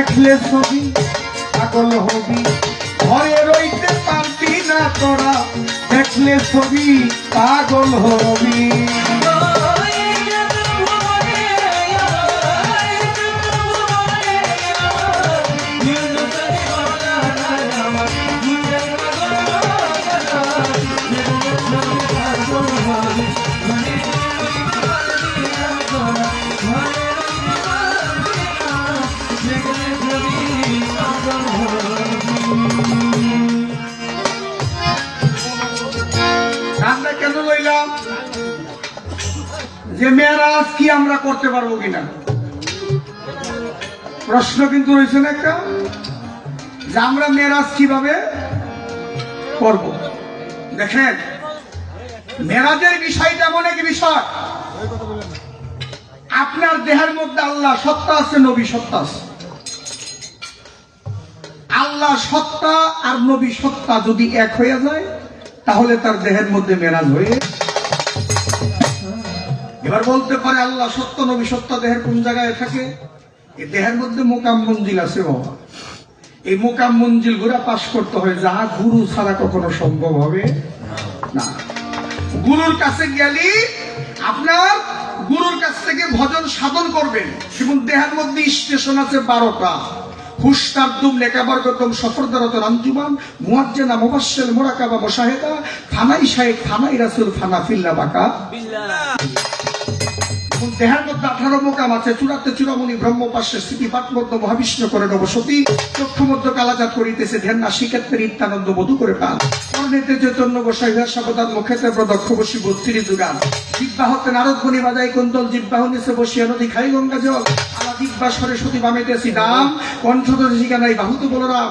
দেখলে ছবি পাগল হবি। ঘরে রইতে পারবি না তোরা দেখলে ছবি পাগল হবি। যে মেয়েরাজ কি আমরা করতে পারব কিনা? প্রশ্ন কিন্তু রয়েছে না একটা? যে আমরা মেয়েরাজ কীভাবে করব? দেখেন মেরাজের বিষয়টা এমন এক বিষয়। আপনার দেহের মধ্যে আল্লাহ সত্তা আছে, নবী সত্তা আছে। আল্লাহ সত্তা আর নবী সত্তা যদি এক হয়ে যায়, তাহলে তার দেহের মধ্যে মেরাজ হয়ে এবার বলতে পারে আল্লাহ সত্য, নবী সত্য, দেহের কোন জায়গায় থাকে? এই দেহের মধ্যে মোকাম মঞ্জিল আছে বাবা। এই মোকাম মঞ্জিল ঘুরা পাশ করতে হয় যা গুরু ছাড়া কখনো সম্ভব হবে না। গুরুর কাছে গেলি, আপনার গুরুর কাছ থেকে ভজন সাধন করবেন। এবং দেহের মধ্যে স্টেশন আছে বারোটা। হুস্তার্দুম লেখাবর্গতম সফরদারত রামজুমান মুয়াজ্জেনা মুবাশ্শেল মোরাকাবা, মোশাহেদা, থানাই শাহেক থানাই রাসুল, থানা ফিল্লা বাকা। দেহের মধ্যে আঠারো মোকাম আছে, চূড়াতে চূড়ামণি ব্রহ্ম স্থিতি পাটমধ্য মহাবিষ্ণু করে নবসতী। চক্ষু মধ্য কালাজাত করিতেছে ধ্যান না শিক্ষেত্রের ইত্যানন্দ মধু করে পান কর্ণেতে চৈতন্য গোসাই হ্যাঁ সাবধান মুখেতে প্রদক্ষ বসি, বত্রিশ যুগান। জিব্বাহতে নারদ মণি বাজাই কুন্দল জিব্বাহ নিচে বসিয়া নদী খাই গঙ্গা জল। আলা দিব্যা সরস্বতী বামেতেছি দাম কণ্ঠদর শিকানাই বাহুত বলরাম।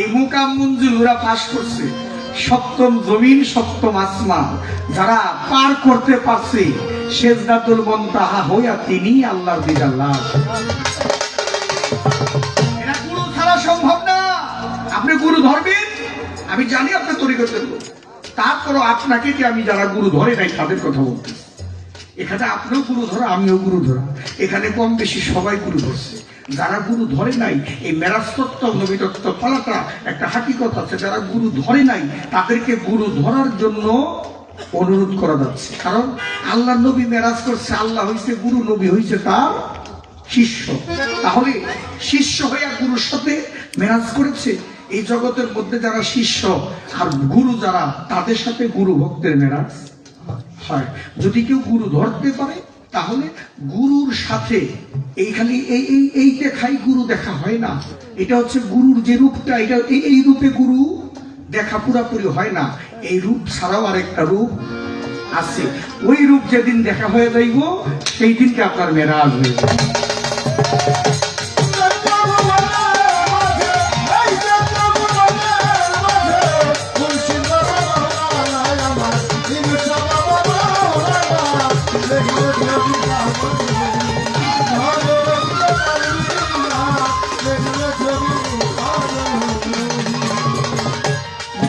এই মুকাম মঞ্জুল ওরা পাশ করছে। সপ্তম জমিন, সপ্তম যারা পার করতে পারছে শেষদাতুল মন্তাহা হইয়া তিনি এটা গুরু ছাড়া সম্ভব না। আপনি গুরু ধরবেন? আমি জানি তারপরও আপনাকে কি আমি যারা গুরু ধরে নাই তাদের কথা বলতে এখানে আপনিও গুরু ধরা, আমিও গুরু ধরা। এখানে কম বেশি সবাই গুরু ধরছে। যারা গুরু ধরে নাই, এই মেরাস্তত্ব নবীতত্ব পালাটা একটা হাকিকত আছে। যারা গুরু ধরে নাই, তাদেরকে গুরু ধরার জন্য অনুরোধ করা যাচ্ছে। কারণ আল্লাহ নবী মেরাজ করছে, আল্লাহ হইছে গুরু, নবী হইছে তার শিষ্য। তাহলে শিষ্য হইয়া গুরুর সাথে মেরাজ করেছে। এই জগতের মধ্যে যারা শিষ্য আর গুরু যারা, তাদের সাথে গুরু ভক্তের মেরাজ হয়। যদি কেউ গুরু ধরতে পারে, তাহলে গুরুর সাথে এইখানে এই এই এই দেখাই গুরু দেখা হয় না। এটা হচ্ছে গুরুর যে রূপটা, এটা এই এই রূপে গুরু দেখা পুরাপুরি হয় না। এই রূপ ছাড়াও আরেকটা রূপ আছে। ওই রূপ যেদিন দেখা হয়ে যাইব, সেই দিনকে আপনার মেয়েরা হয়ে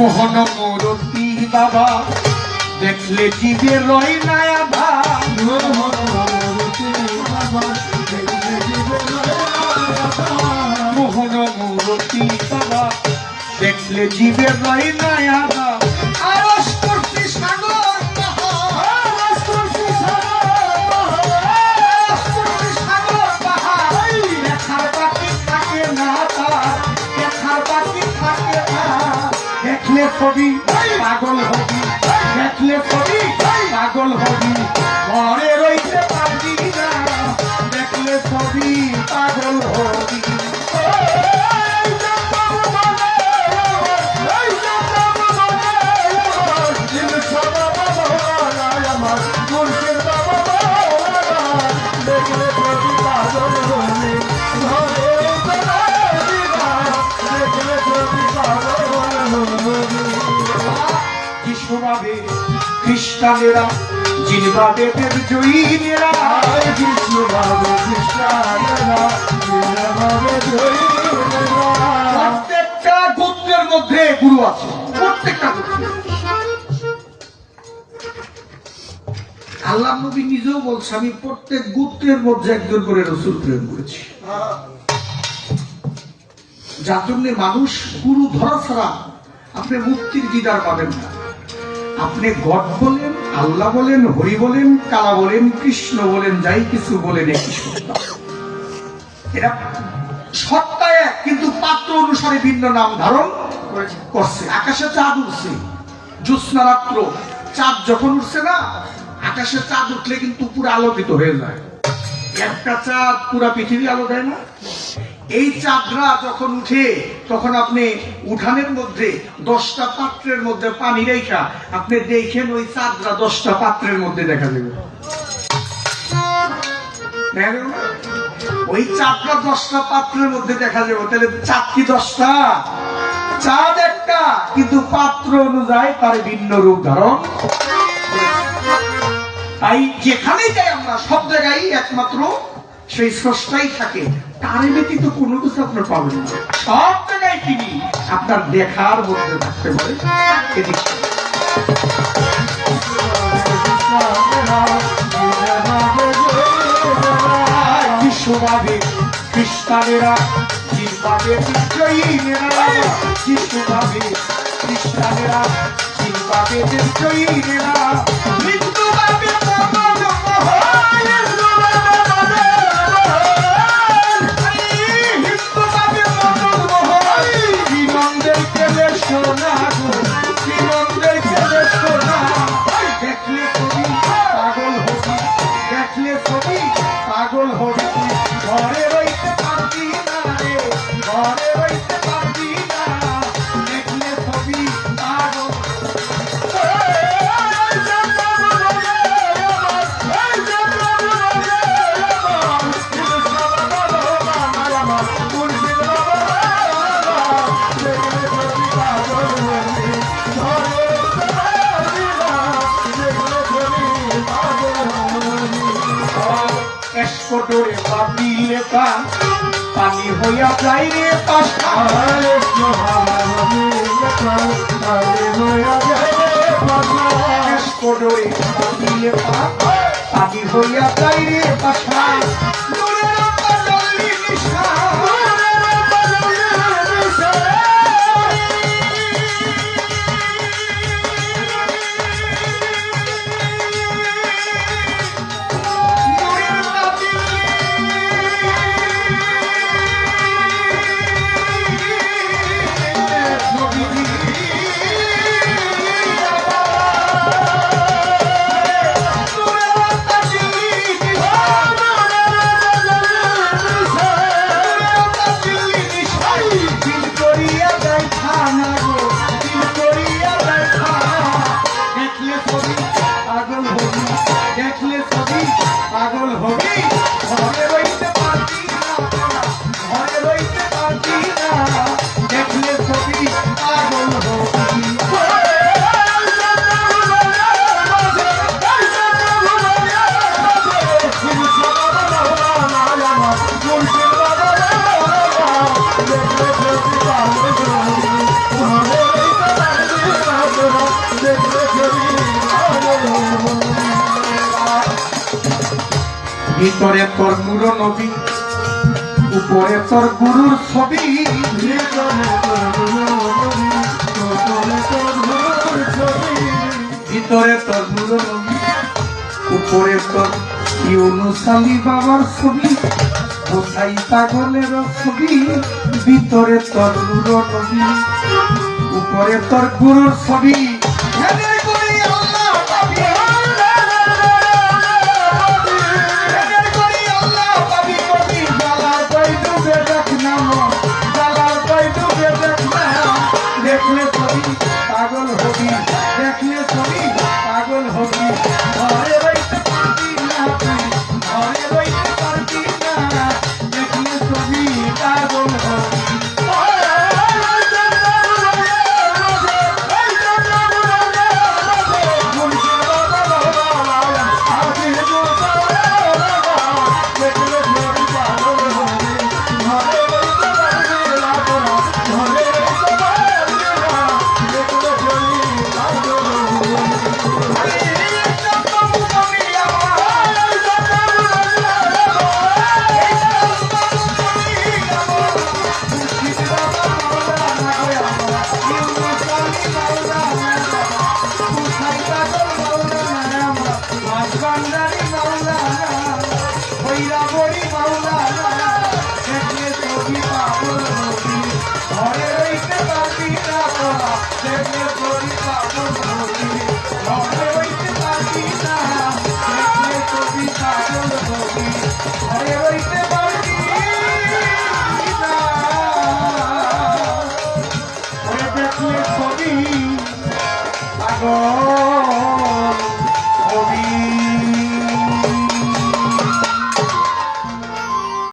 মোহন মোরতি বাবা দেখলে জীবে রয় নায়া ভা। মোহন মূরতি বাবা দেখলে জীবে রয় নয়া আরস ছবি পাগল হবি দেখলে ছবি পাগল হবি। যিশুভাবে খ্রিস্টানেরা জিনবাদে দেব জয়ীনেরা প্রত্যেকটা গোত্রের মধ্যে গুরু আছে, প্রত্যেকটা আল্লাহ নবী নিজেও বলছে, আমি প্রত্যেক গোত্রের মধ্যে একজন করে রসুল প্রেম করেছি। যার জন্য মানুষ গুরু ধরা ছাড়া আপনি মুক্তির দিদার পাবেন না। আপনি গড বলেন আল্লাহ বলেন হরি বলেন কালা বলেন কৃষ্ণ বলেন যাই কিছু বলেন একই সত্তা এটা সত্তা এক কিন্তু পাত্র অনুসারে ভিন্ন নাম ধারণ করছে। আকাশে চাঁদ উঠছে জ্যোৎস্না রাত্র চাঁদ যখন উঠছে না আকাশে চাঁদ উঠলে কিন্তু পুরো আলোকিত হয়ে যায়। একটা চাঁদ পুরা পৃথিবী আলো দেয় না। এই চাঁদরা যখন উঠে, তখন আপনি উঠানের মধ্যে দশটা পাত্রের মধ্যে পানি রেখা, আপনি দেখেন ওই চাঁদরা দশটা পাত্রের মধ্যে দেখা যাবে? ওই চাঁদটা দশটা পাত্রের মধ্যে দেখা যাবে। তাহলে চাঁদ কি দশটা? চাঁদ একটা, কিন্তু পাত্র অনুযায়ী তার ভিন্ন রূপ ধারণ তাই যেখানেই যাই আমরা, সব জায়গায় একমাত্র সেই স্রষ্টাই থাকে। তার ব্যতীত কোনো কিছু আপনার পাবেন না। সব জায়গায় তিনি আপনার দেখার মধ্যে থাকতে পারে বিশ্বভাবে খ্রিস্টানেরা জিনভাবে বিজয়ীনেরা যিশুভাবে খ্রিস্টানেরা জিনভাবে বিজয়ীনেরা হিন্দুভাবে পাবিলে পান হইয়া প্রায় রে পাবিলে পান হইয়া প্রায় রে পাশা ভিতরে তোর মুরো নবী, উপরে তোর গুরুর ছবি। ভিতরে তোর মুরো নবী, উপরে তোর ইউনুস আলী বাবার ছবি, কোথায় পাগলের ছবি। ভিতরে তোর মুরো নবী, উপরে তোর গুরুর ছবি।